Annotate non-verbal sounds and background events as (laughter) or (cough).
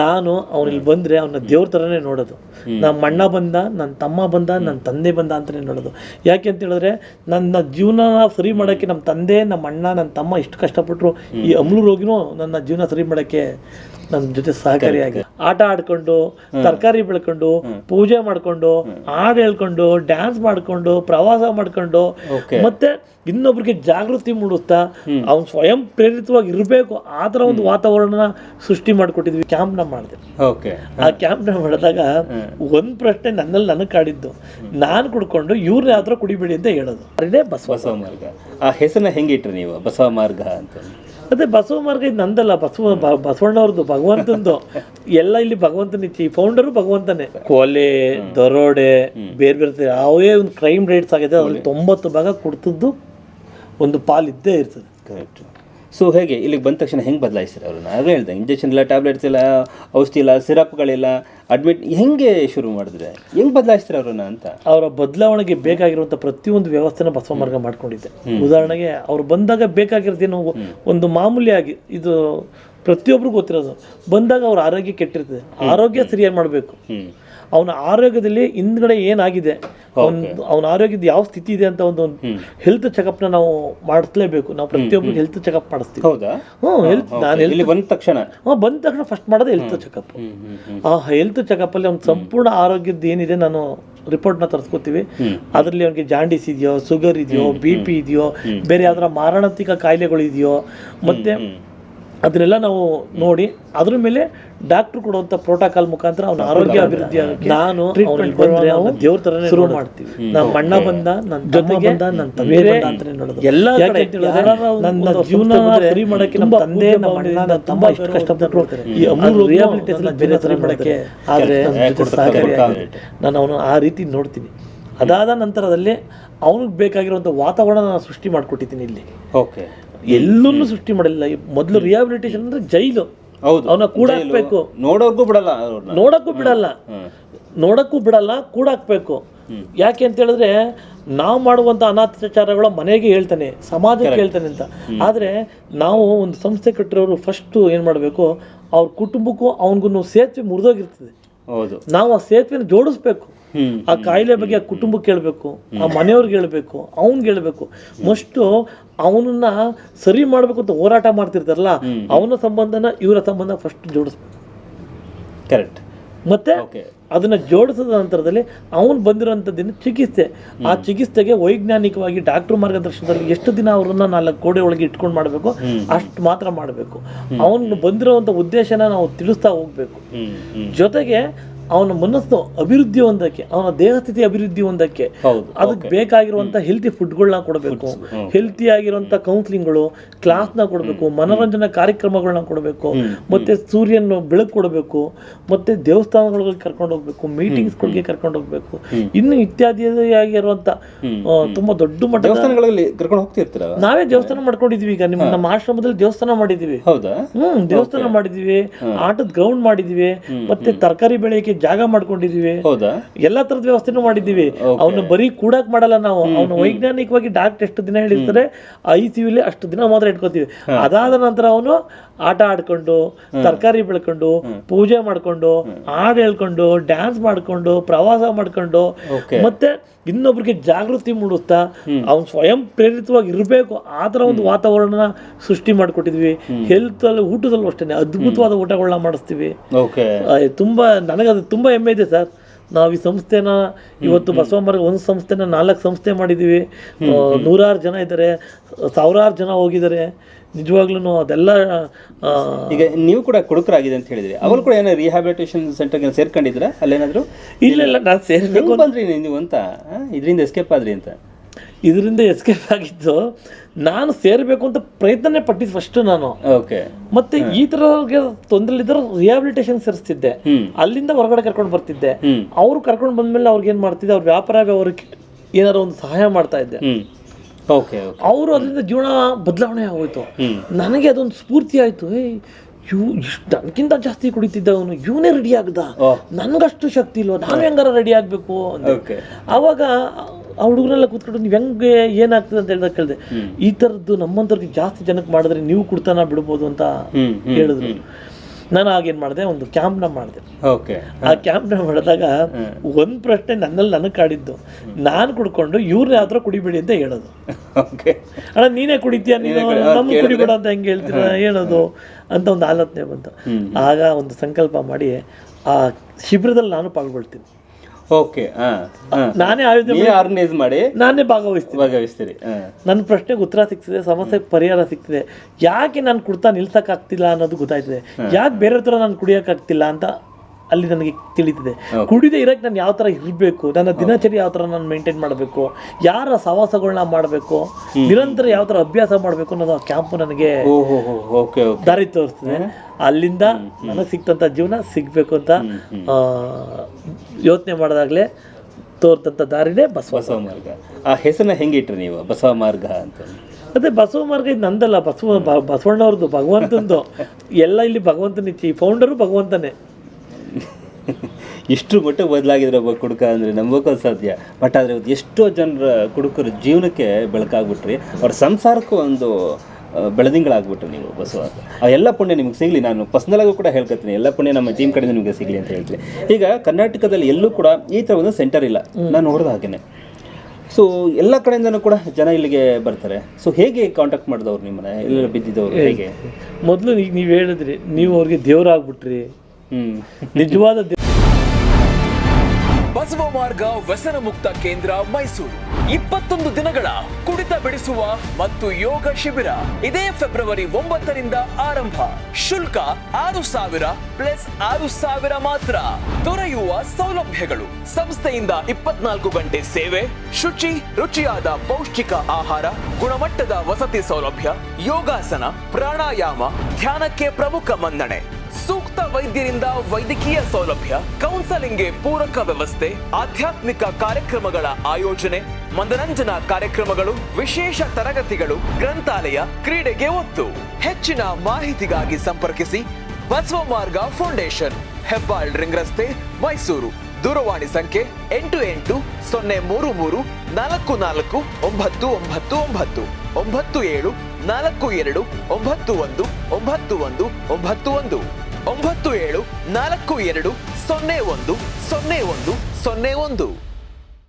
ನಾನು ಅವನಿಲ್ಲಿ ಬಂದ್ರೆ ಅವನ ದೇವ್ರ ಥರನೇ ನೋಡೋದು. ನಮ್ಮ ಅಣ್ಣ ಬಂದ ನನ್ನ ತಮ್ಮ ಬಂದ ನನ್ನ ತಂದೆ ಬಂದ ಅಂತಲೇ ನೋಡೋದು. ಯಾಕೆ ಅಂತ ಹೇಳಿದ್ರೆ ನನ್ನ ಜೀವನ ಸರಿ ಮಾಡೋಕ್ಕೆ ನಮ್ಮ ತಂದೆ ನಮ್ಮ ಅಣ್ಣ ನನ್ನ ತಮ್ಮ ಇಷ್ಟು ಕಷ್ಟಪಟ್ಟರು ಈ ಅಮ್ಲು ರೋಗಿನೂ ನನ್ನ ಜೀವನ ಸರಿ ಮಾಡೋಕ್ಕೆ ನನ್ನ ಜೊತೆ ಸಹಕಾರಿಯಾಗಿ ಆಟ ಆಡ್ಕೊಂಡು ತರಕಾರಿ ಬೆಳ್ಕೊಂಡು ಪೂಜೆ ಮಾಡ್ಕೊಂಡು ಹಾಡು ಹೇಳ್ಕೊಂಡು ಡ್ಯಾನ್ಸ್ ಮಾಡ್ಕೊಂಡು ಪ್ರವಾಸ ಮಾಡ್ಕೊಂಡು ಮತ್ತೆ ಇನ್ನೊಬ್ರಿಗೆ ಜಾಗೃತಿ ಮೂಡಿಸ್ತಾ ಅವ್ನು ಸ್ವಯಂ ಪ್ರೇರಿತವಾಗಿ ಇರಬೇಕು. ಆ ಥರ ಒಂದು ವಾತಾವರಣ ಸೃಷ್ಟಿ ಮಾಡಿಕೊಟ್ಟಿದ್ವಿ ಕ್ಯಾಂಪ್ನ ಮಾಡಿದೆ. ಓಕೆ ಆ ಕ್ಯಾಂಪ್ನ ಮಾಡಿದಾಗ ಒಂದ್ ಪ್ರಶ್ನೆ ನನ್ನಲ್ಲಿ ನನಗೆ ಕಾಡಿದ್ದು. ನಾನು ಕುಡ್ಕೊಂಡು ಇವ್ರನ್ನ ಯಾವ ಥರ ಕುಡಿಬೇಡಿ ಅಂತ ಹೇಳೋದು. ಅದೇ ಬಸವ ಬಸವ ಮಾರ್ಗ. ಆ ಹೆಸರನ್ನ ಹೆಂಗೆ ಇಟ್ರಿ ನೀವು? ಬಸವ ಮಾರ್ಗ ಅಂತ. ಅದೇ ಬಸವ ಮಾರ್ಗ ಇದು ನಂದಲ್ಲ ಬಸವ ಬ- ಬಸವಣ್ಣವ್ರದ್ದು ಭಗವಂತಂದು. ಎಲ್ಲ ಇಲ್ಲಿ ಭಗವಂತನ ಈ ಫೌಂಡರು ಭಗವಂತನೇ. ಕೊಲೆ ದರೋಡೆ ಬೇರೆ ಬೇರೆ ಯಾವೇ ಒಂದು ಕ್ರೈಮ್ ರೇಟ್ಸ್ ಆಗಿದೆ ಅದ್ರಲ್ಲಿ ತೊಂಬತ್ತು ಭಾಗ ಕೊಡ್ತದ್ದು ಒಂದು ಪಾಲ್ ಇದ್ದೇ ಇರ್ತದೆ. ಕರೆಕ್ಟ್ ಸೊ ಹೇಗೆ? ಇಲ್ಲಿಗೆ ಬಂದ ತಕ್ಷಣ ಹೆಂಗೆ ಬದಲಾಯಿಸ್ತಾರೆ ಅವ್ರನ್ನ? ಅದೇ ಹೇಳ್ದೆ ಇಂಜೆಕ್ಷನ್ ಇಲ್ಲ ಟ್ಯಾಬ್ಲೆಟ್ಸ್ ಇಲ್ಲ ಔಷಧಿ ಇಲ್ಲ ಸಿರಪ್ಗಳಿಲ್ಲ ಅಡ್ಮಿಟ್ ಹೆಂಗೆ ಶುರು ಮಾಡಿದ್ರೆ? ಹೆಂಗೆ ಬದಲಾಯಿಸ್ತಾರೆ ಅವ್ರನ್ನ ಅಂತ? ಅವರ ಬದಲಾವಣೆಗೆ ಬೇಕಾಗಿರುವಂಥ ಪ್ರತಿಯೊಂದು ವ್ಯವಸ್ಥೆನ ಬಸವ ಮಾರ್ಗ ಮಾಡ್ಕೊಂಡಿದ್ದೆ ಉದಾಹರಣೆಗೆ ಅವ್ರು ಬಂದಾಗ ಬೇಕಾಗಿರೋದೇನು ಒಂದು ಮಾಮೂಲಿಯಾಗಿ ಇದು ಪ್ರತಿಯೊಬ್ಬರು ಗೊತ್ತಿರೋದು. ಬಂದಾಗ ಅವ್ರ ಆರೋಗ್ಯ ಕೆಟ್ಟಿರ್ತದೆ. ಆರೋಗ್ಯ ಸರಿಯಾಗಿ ಮಾಡಬೇಕು. ಅವನ ಆರೋಗ್ಯದಲ್ಲಿ ಹಿಂದ್ಗಡೆ ಏನಾಗಿದೆ? ಅವನ ಅವನ ಆರೋಗ್ಯದ ಯಾವ ಸ್ಥಿತಿ ಇದೆ ಅಂತ ಒಂದು ಹೆಲ್ತ್ ಚೆಕಪ್ನ ನಾವು ಮಾಡಿಸ್ಲೇಬೇಕು. ನಾವು ಪ್ರತಿಯೊಬ್ಬರು ಹೆಲ್ತ್ ಚೆಕಪ್ ಮಾಡಿಸ್ತೀವಿ. ಹೌದಾ? ಹ್ಞೂ ಹೆಲ್ತ್ ನಾನು ಇಲ್ಲಿ ಬಂದ ತಕ್ಷಣ? ಹ್ಮ್ ಬಂದ ತಕ್ಷಣ ಫಸ್ಟ್ ಮಾಡೋದು ಹೆಲ್ತ್ ಚೆಕಪ್ ಆ ಹೆಲ್ತ್ ಚೆಕಪ್ಪಲ್ಲಿ ಅವ್ನ ಸಂಪೂರ್ಣ ಆರೋಗ್ಯದ ಏನಿದೆ ನಾನು ರಿಪೋರ್ಟ್ನ ತರಿಸ್ಕೊತೀವಿ. ಅದರಲ್ಲಿ ಅವನಿಗೆ ಜಾಂಡಿಸ್ ಇದೆಯೋ ಶುಗರ್ ಇದೆಯೋ ಬಿ ಪಿ ಇದೆಯೋ ಬೇರೆ ಯಾವ್ದಾರ ಮಾರಣಾಂತಿಕ ಕಾಯಿಲೆಗಳು ಇದೆಯೋ ಮತ್ತೆ ಅದನ್ನೆಲ್ಲ ನಾವು ನೋಡಿ ಅದ್ರ ಮೇಲೆ ಡಾಕ್ಟರ್ ಕೊಡುವಂತ ಪ್ರೋಟೋಕಾಲ್ ಮುಖಾಂತರ ಅವನ ಆರೋಗ್ಯ ಅಭಿವೃದ್ಧಿ ನಾನು ಟ್ರೀಟ್ಮೆಂಟ್ ಬಂದ್ರೆ ಅವನ ದೇವ್ರ ತರನೇ ಶುರು ಮಾಡ್ತೀವಿ. ನಮ್ಮ ಅಣ್ಣ ಬಂದ ನನ್ನ ಜೊತೆಗೆ ನನ್ನ ತಂದೆ ಬಂದ ಅಂತಾನೆ ನೋಡೋದು. ಎಲ್ಲ ನನ್ನ ಜೀವನ ಸರಿ ಮಾಡಕ್ಕೆ ನಮ್ಮ ತಂದೆ ನಮ್ಮ ಅಣ್ಣ ತಮ್ಮ ಇಷ್ಟು ಕಷ್ಟಪಟ್ಟರು ಈ ಅಮೂರು ರಿಯಾಬಿಲಿಟೇಷನ್ ಬೇರೆ ಸರಿ ಮಾಡಕ್ಕೆ ಆದ್ರೆ ಜೊತೆ ನಾನು ಅವನು ಆ ರೀತಿ ನೋಡ್ತೀನಿ. ಅದಾದ ನಂತರದಲ್ಲಿ ಅವನಿಗೆ ಬೇಕಾಗಿರುವಂಥ ವಾತಾವರಣ ನಾನು ಸೃಷ್ಟಿ ಮಾಡಿಕೊಟ್ಟಿದ್ದೀನಿ ಇಲ್ಲಿ. ಓಕೆ ಎಲ್ಲೂ ಸೃಷ್ಟಿ ಮಾಡಿಲ್ಲ. ಈ ಮೊದಲು ರಿಹಾಬಿಲಿಟೇಷನ್ ಅಂದ್ರೆ ಜೈಲು. ಹೌದು. ಅವನ ಕೂಡ ಹಾಕ್ಬೇಕು. ಬಿಡಲ್ಲ ನೋಡಕ್ಕೂ ಬಿಡಲ್ಲ. ನೋಡಕ್ಕೂ ಬಿಡಲ್ಲ ಕೂಡ ಹಾಕ್ಬೇಕು. ಯಾಕೆ ಅಂತ ಹೇಳಿದ್ರೆ ನಾವು ಮಾಡುವಂತ ಅನಾಥಾಚಾರಗಳ ಮನೆಗೆ ಹೇಳ್ತಾನೆ ಸಮಾಜಕ್ಕೆ ಹೇಳ್ತಾನೆ ಅಂತ. ಆದ್ರೆ ನಾವು ಒಂದು ಸಂಸ್ಥೆ ಕಟ್ಟಿರೋರು ಫಸ್ಟ್ ಏನ್ ಮಾಡಬೇಕು ಅವ್ರ ಕುಟುಂಬಕ್ಕೂ ಅವನಿಗೂ ಸೇತುವೆ ಮುರಿದೋಗಿರ್ತದೆ. ಹೌದು. ನಾವು ಆ ಸೇತುವೆನ ಜೋಡಿಸ್ಬೇಕು. ಆ ಕಾಯಿಲೆ ಬಗ್ಗೆ ಆ ಕುಟುಂಬಕ್ಕೆ ಹೇಳ್ಬೇಕು ಆ ಮನೆಯವ್ರಿಗೆ ಹೇಳಬೇಕು ಅವ್ನಿಗೆ ಹೇಳಬೇಕು. ಮಸ್ಟು ಅವನನ್ನ ಸರಿ ಮಾಡಬೇಕು ಅಂತ ಹೋರಾಟ ಮಾಡ್ತಿರ್ತಾರಲ್ಲ ಅವನ ಸಂಬಂಧನ ಇವರ ಸಂಬಂಧ ಫಸ್ಟ್ ಜೋಡಿಸ್ಬೇಕು. ಕರೆಕ್ಟ್ ಮತ್ತೆ ಅದನ್ನ ಜೋಡಿಸಿದ ನಂತರದಲ್ಲಿ ಅವನು ದಿನ ಚಿಕಿತ್ಸೆ. ಆ ಚಿಕಿತ್ಸೆಗೆ ವೈಜ್ಞಾನಿಕವಾಗಿ ಡಾಕ್ಟರ್ ಮಾರ್ಗದರ್ಶನದಲ್ಲಿ ಎಷ್ಟು ದಿನ ಅವ್ರನ್ನ ನಾಲ್ಕು ಕೋಡೆ ಒಳಗೆ ಇಟ್ಕೊಂಡು ಮಾಡಬೇಕು ಅಷ್ಟು ಮಾತ್ರ ಮಾಡಬೇಕು. ಅವನು ಬಂದಿರೋವಂಥ ಉದ್ದೇಶನ ನಾವು ತಿಳಿಸ್ತಾ ಹೋಗ್ಬೇಕು. ಜೊತೆಗೆ ಅವನ ಮನಸ್ಸು ಅಭಿವೃದ್ಧಿ ಹೊಂದಕ್ಕೆ ಅವನ ದೇಹ ಸ್ಥಿತಿ ಅಭಿವೃದ್ಧಿ ಹೊಂದಕ್ಕೆ. ಹೌದು ಅದಕ್ಕೆ ಬೇಕಾಗಿರುವಂತ ಹೆಲ್ತಿ ಫುಡ್ಗಳನ್ನ ಕೊಡಬೇಕು. ಹೆಲ್ತಿ ಆಗಿರುವಂತ ಕೌನ್ಸಿಲಿಂಗ್ಗಳು ಕ್ಲಾಸ್ನ ಕೊಡಬೇಕು ಮನೋರಂಜನಾ ಕಾರ್ಯಕ್ರಮಗಳನ್ನ ಕೊಡಬೇಕು ಮತ್ತೆ ಸೂರ್ಯನ ಬೆಳಕು ಕೊಡಬೇಕು ಮತ್ತೆ ದೇವಸ್ಥಾನಗಳಿಗೆ ಕರ್ಕೊಂಡು ಹೋಗ್ಬೇಕು ಮೀಟಿಂಗ್ಸ್ಗಳಿಗೆ ಕರ್ಕೊಂಡು ಹೋಗ್ಬೇಕು. ಇನ್ನು ಇತ್ಯಾದಿಯಾಗಿರುವಂತ ತುಂಬಾ ದೊಡ್ಡ ಮಟ್ಟ ದೇವಸ್ಥಾನಗಳಲ್ಲಿ ಕರ್ಕೊಂಡು ಹೋಗ್ತಿರ್ತೀರ? ನಾವೇ ದೇವಸ್ಥಾನ ಮಾಡ್ಕೊಂಡಿದೀವಿ ಈಗ. ನಿಮ್ಮ ನಮ್ಮ ಆಶ್ರಮದಲ್ಲಿ ದೇವಸ್ಥಾನ ಮಾಡಿದೀವಿ. ಹೌದಾ? ಹ್ಮ್ ದೇವಸ್ಥಾನ ಮಾಡಿದೀವಿ ಆಟದ ಗ್ರೌಂಡ್ ಮಾಡಿದೀವಿ ಮತ್ತೆ ತರಕಾರಿ ಬೆಳೆಯಕ್ಕೆ ಜಾಗ ಮಾಡ್ಕೊಂಡಿದೀವಿ. ಎಲ್ಲಾ ತರದ ವ್ಯವಸ್ಥೆನೂ ಮಾಡಿದೀವಿ ಅವನು ಬರೀ ಕೂಡಕ್ ಮಾಡಲ್ಲ ನಾವು. ಅವನು ವೈಜ್ಞಾನಿಕವಾಗಿ ಡಾಕ್ಟರ್ ಎಷ್ಟು ದಿನ ಹೇಳಿರ್ತಾರೆ ಐ ಸಿ ಅಷ್ಟು ದಿನ ಮಾತ್ರ ಇಟ್ಕೋತೀವಿ. ಅದಾದ ನಂತರ ಅವನು ಆಟ ಆಡ್ಕೊಂಡು ತರಕಾರಿ ಬೆಳ್ಕೊಂಡು ಪೂಜೆ ಮಾಡ್ಕೊಂಡು ಹಾಡು ಹೇಳ್ಕೊಂಡು ಡ್ಯಾನ್ಸ್ ಮಾಡ್ಕೊಂಡು ಪ್ರವಾಸ ಮಾಡ್ಕೊಂಡು ಮತ್ತೆ ಇನ್ನೊಬ್ರಿಗೆ ಜಾಗೃತಿ ಮೂಡಿಸ್ತಾ ಅವ್ನು ಸ್ವಯಂ ಪ್ರೇರಿತವಾಗಿ ಇರಬೇಕು. ಆ ಥರ ಒಂದು ವಾತಾವರಣ ಸೃಷ್ಟಿ ಮಾಡಿಕೊಟ್ಟಿದ್ವಿ. ಹೆಲ್ತ್ ಅಲ್ಲಿ ಊಟದಲ್ಲೂ ಅಷ್ಟೇ ಅದ್ಭುತವಾದ ಊಟಗಳನ್ನ ಮಾಡಿಸ್ತೀವಿ. ತುಂಬಾ ನನಗದು ತುಂಬಾ ಹೆಮ್ಮೆ ಇದೆ ಸರ್. ನಾವು ಈ ಸಂಸ್ಥೆನ ಇವತ್ತು ಬಸವಮರ್ಗ ಒಂದು ಸಂಸ್ಥೆನ ನಾಲ್ಕು ಸಂಸ್ಥೆ ಮಾಡಿದ್ದೀವಿ ನೂರಾರು ಜನ ಇದ್ದಾರೆ. ಸಾವಿರಾರು ಜನ ಹೋಗಿದ್ದಾರೆ. ನಿಜವಾಗ್ಲೂ ಅದೆಲ್ಲ ಈಗ ನೀವು ಕೂಡ ಕುಡುಕರಾಗಿದೆ ಅಂತ ಹೇಳಿದ್ರಿ. ಅವರು ಕೂಡ ಏನೋ ರಿಹ್ಯಾಬಿಲಿಟೇಷನ್ ಸೆಂಟರ್ಗೆ ಸೇರ್ಕೊಂಡಿದ್ರ? ಅಲ್ಲೇನಾದ್ರು? ಇಲ್ಲ ಇಲ್ಲ ನಾನು ಸೇರ್ಬೇಕು ಬಂದ್ರಿ ನೀವು ಅಂತ ಇದರಿಂದ ಎಸ್ಕೇಪ್ ಆದ್ರಿ ಅಂತ. ಇದರಿಂದ ಎಸ್ಕೇಪ್ ಆಗಿದ್ದು ನಾನು ಸೇರಬೇಕು ಅಂತ ಪ್ರಯತ್ನನೇ ಪಟ್ಟಿದ್ದು ಫಸ್ಟ್ ನಾನು. ಓಕೆ ಮತ್ತೆ ಈ ಥರಗೆ ತೊಂದರೆ ಇದ್ರೆ ರಿಹಾಬಿಲಿಟೇಷನ್ ಸೇರಿಸ್ತಿದ್ದೆ ಅಲ್ಲಿಂದ ಹೊರಗಡೆ ಕರ್ಕೊಂಡು ಬರ್ತಿದ್ದೆ. ಅವ್ರು ಕರ್ಕೊಂಡು ಬಂದ್ಮೇಲೆ ಅವ್ರಿಗೆ ಏನು ಮಾಡ್ತಿದ್ದೆ ಅವ್ರ ವ್ಯಾಪಾರ ವ್ಯವಹಾರಕ್ಕೆ ಏನಾರ ಒಂದು ಸಹಾಯ ಮಾಡ್ತಾ ಇದ್ದೆ. ಓಕೆ ಅವರು ಅದರಿಂದ ಜೀವನ ಬದಲಾವಣೆ ಆಗೋಯ್ತು. ನನಗೆ ಅದೊಂದು ಸ್ಫೂರ್ತಿ ಆಯ್ತು. ಇವ್ ಇಷ್ಟು ನನಗಿಂತ ಜಾಸ್ತಿ ಕುಡಿತಿದ್ದ ಅವನು ಇವನೇ ರೆಡಿ ಆಗ್ದ. ನನಗಷ್ಟು ಶಕ್ತಿ ಇಲ್ವಾ? ನಾನು ಹೆಂಗಾರ ರೆಡಿ ಆಗಬೇಕು ಆವಾಗ ಆ ಹುಡುಗರೆಲ್ಲ ಕೂತ್ಕೊಂಡು ನೀವು ಹೆಂಗೆ ಏನಾಗ್ತದೆ ಅಂತ ಹೇಳಿದಾಗ ಕೇಳಿದೆ ಈ ಥರದ್ದು ನಮ್ಮಂಥವ್ರಿಗೆ ಜಾಸ್ತಿ ಜನಕ್ಕೆ ಮಾಡಿದ್ರೆ ನೀವು ಕುಡ್ತಾನ ಬಿಡ್ಬೋದು ಅಂತ ಹೇಳಿದ್ರು. ನಾನು ಆಗೇನು ಮಾಡಿದೆ ಒಂದು ಕ್ಯಾಂಪ್ನ ಮಾಡಿದೆ. ಓಕೆ. ಆ ಕ್ಯಾಂಪ್ನ ಮಾಡಿದಾಗ ಒಂದು ಪ್ರಶ್ನೆ ನನ್ನಲ್ಲಿ ನನಗೆ ಕಾಡಿದ್ದು. ನಾನು ಕುಡ್ಕೊಂಡು ಇವ್ರನ್ನ ಯಾವ ಕುಡಿಬೇಡಿ ಅಂತ ಹೇಳೋದು. ಓಕೆ. ಅಣ್ಣ ನೀನೇ ಕುಡಿತೀಯ? ನೀನು ನಮ್ಗೆ ಕುಡಿಬೇಡ ಅಂತ ಹೆಂಗೆ ಹೇಳ್ತೀರ? ಹೇಳೋದು ಅಂತ ಒಂದು ಆಲೋಚನೆ ಬಂತು. ಆಗ ಒಂದು ಸಂಕಲ್ಪ ಮಾಡಿ ಆ ಶಿಬಿರದಲ್ಲಿ ನಾನು ಪಾಲ್ಗೊಳ್ತೀನಿ. ಓಕೆ ನಾನೇ ಆಯೋಜನೆ ಆರ್ಗನೈಸ್ ಮಾಡಿ ನಾನೇ ಭಾಗವಹಿಸ್ತೀನಿ. ಭಾಗವಹಿಸ್ತೀರಿ ನನ್ನ ಪ್ರಶ್ನೆಗೆ ಉತ್ತರ ಸಿಗ್ತಿದೆ ಸಮಸ್ಯೆಗೆ ಪರಿಹಾರ ಸಿಕ್ತಿದೆ ಯಾಕೆ ನಾನು ಕುಡ್ತಾ ನಿಲ್ಸಕ್ಕಾಗ್ತಿಲ್ಲ ಅನ್ನೋದು ಗೊತ್ತಾಯ್ತದೆ. ಯಾಕೆ ಬೇರೆ ಥರ ನಾನು ಕುಡಿಯೋಕ್ಕಾಗ್ತಿಲ್ಲ ಅಂತ ಅಲ್ಲಿ ನನಗೆ ತಿಳಿತಿದೆ ಕುಡಿದೇ ಇರಕ್ಕೆ ನಾನು ಯಾವ ಥರ ಇರಬೇಕು? ನನ್ನ ದಿನಚರಿ ಯಾವ ಥರ ನಾನು ಮೇಂಟೈನ್ ಮಾಡಬೇಕು? ಯಾರ ಸವಾಸಗಳನ್ನ ಮಾಡಬೇಕು? ನಿರಂತರ ಯಾವ ಥರ ಅಭ್ಯಾಸ ಮಾಡಬೇಕು ಅನ್ನೋದು ಆ ಕ್ಯಾಂಪು ನನಗೆ ದಾರಿ ತೋರಿಸ್ತದೆ. ಅಲ್ಲಿಂದ ನನಗೆ ಸಿಕ್ತಂಥ ಜೀವನ ಸಿಗಬೇಕು ಅಂತ ಯೋಚನೆ ಮಾಡಿದಾಗಲೇ ತೋರ್ತಂಥ ದಾರಿನೇ ಬಸವ ಬಸವ ಮಾರ್ಗ. ಆ ಹೆಸರನ್ನ ಹೆಂಗೆ ಇಟ್ರಿ ನೀವು ಬಸವ ಮಾರ್ಗ ಅಂತ? ಅದೇ ಬಸವ ಮಾರ್ಗ ಇದು ನಂದಲ್ಲ ಬಸವ ಬಸವಣ್ಣವ್ರದ್ದು ಭಗವಂತಂದು. (laughs) ಎಲ್ಲ ಇಲ್ಲಿ ಭಗವಂತನ ಇಚ್ಛೆ ಈ ಫೌಂಡರು ಭಗವಂತನೇ. (laughs) ಇಷ್ಟು ಮಟ್ಟಿಗೆ ಬದಲಾಗಿದ್ರೆ ಒಬ್ಬ ಕುಡುಕ ಅಂದರೆ ನಂಬೋಕೆ ಸಾಧ್ಯ. ಬಟ್ ಆದರೆ ಇವತ್ತು ಎಷ್ಟೋ ಜನರ ಕುಡುಕರ ಜೀವನಕ್ಕೆ ಬೆಳಕಾಗ್ಬಿಟ್ರಿ. ಅವ್ರ ಸಂಸಾರಕ್ಕೂ ಒಂದು ಬೆಳದಿಂಗಳಾಗ್ಬಿಟ್ರು ನೀವು ಬಸವ ಆ ಎಲ್ಲ ಪುಣ್ಯ ನಿಮ್ಗೆ ಸಿಗಲಿ. ನಾನು ಪರ್ಸ್ನಲಾಗೂ ಕೂಡ ಹೇಳ್ಕೊತೀನಿ. ಎಲ್ಲ ಪುಣ್ಯ ನಮ್ಮ ಟೀಮ್ ಕಡೆಯಿಂದ ನಿಮಗೆ ಸಿಗಲಿ ಅಂತ ಹೇಳ್ತೀನಿ. ಈಗ ಕರ್ನಾಟಕದಲ್ಲಿ ಎಲ್ಲೂ ಕೂಡ ಈ ಥರ ಒಂದು ಸೆಂಟರ್ ಇಲ್ಲ. ನಾನು ನೋಡಿದ ಹಾಗೇನೆ. ಸೊ ಎಲ್ಲ ಕಡೆಯಿಂದನೂ ಕೂಡ ಜನ ಇಲ್ಲಿಗೆ ಬರ್ತಾರೆ. ಸೊ ಹೇಗೆ ಕಾಂಟ್ಯಾಕ್ಟ್ ಮಾಡಿದವ್ರು ನಿಮ್ಮನ್ನ? ಎಲ್ಲ ಬಿದ್ದಿದ್ದವ್ರು ಹೇಗೆ? ಮೊದಲು ಈಗ ನೀವು ಹೇಳಿದ್ರಿ ನೀವು ಅವ್ರಿಗೆ ದೇವರಾಗ್ಬಿಟ್ರಿ. ನಿಜವಾದ ಬಸವ ಮಾರ್ಗ ವ್ಯಸನ ಮುಕ್ತ ಕೇಂದ್ರ ಮೈಸೂರು. ಇಪ್ಪತ್ತೊಂದು ದಿನಗಳ ಕುಡಿತ ಬಿಡಿಸುವ ಮತ್ತು ಯೋಗ ಶಿಬಿರ ಇದೇ ಫೆಬ್ರವರಿ ಒಂಬತ್ತರಿಂದ ಆರಂಭ. ಶುಲ್ಕ ಆರು ಸಾವಿರ ಪ್ಲಸ್ ಆರು ಸಾವಿರ ಮಾತ್ರ. ದೊರೆಯುವ ಸೌಲಭ್ಯಗಳು. ಸಂಸ್ಥೆಯಿಂದ ಇಪ್ಪತ್ನಾಲ್ಕು ಗಂಟೆ ಸೇವೆ, ಶುಚಿ, ರುಚಿಯಾದ ಪೌಷ್ಟಿಕ ಆಹಾರ, ಗುಣಮಟ್ಟದ ವಸತಿ ಸೌಲಭ್ಯ, ಯೋಗಾಸನ, ಪ್ರಾಣಾಯಾಮ, ಧ್ಯಾನಕ್ಕೆ ಪ್ರಮುಖ ಮನ್ನಣೆ. ವೈದ್ಯರಿಂದ ವೈದ್ಯಕೀಯ ಸೌಲಭ್ಯ ಕೌನ್ಸೆಲಿಂಗ್ಗೆ ಪೂರಕ ವ್ಯವಸ್ಥೆ, ಆಧ್ಯಾತ್ಮಿಕ ಕಾರ್ಯಕ್ರಮಗಳ ಆಯೋಜನೆ, ಮನರಂಜನಾ ಕಾರ್ಯಕ್ರಮಗಳು, ವಿಶೇಷ ತರಗತಿಗಳು, ಗ್ರಂಥಾಲಯ, ಕ್ರೀಡೆಗೆ ಒತ್ತು. ಹೆಚ್ಚಿನ ಮಾಹಿತಿಗಾಗಿ ಸಂಪರ್ಕಿಸಿ ಬಸವ ಮಾರ್ಗ ಫೌಂಡೇಶನ್, ಹೆಬ್ಬಾಳ್ ರಿಂಗ್ ರಸ್ತೆ, ಮೈಸೂರು. ದೂರವಾಣಿ ಸಂಖ್ಯೆ ಎಂಟು ಎಂಟು ಸೊನ್ನೆ ಮೂರು ಮೂರು ನಾಲ್ಕು ನಾಲ್ಕು ಒಂಬತ್ತು ಒಂಬತ್ತು ಒಂಬತ್ತು. ಒಂಬತ್ತು ಏಳು ನಾಲ್ಕು ಎರಡು ಒಂಬತ್ತು ಒಂದು ಒಂಬತ್ತು ಒಂದು ಒಂಬತ್ತು ಒಂದು. ಒಂಬತ್ತು ಏಳು ನಾಲ್ಕು ಎರಡು ಸೊನ್ನೆ ಒಂದು ಸೊನ್ನೆ ಒಂದು ಸೊನ್ನೆ ಒಂದು.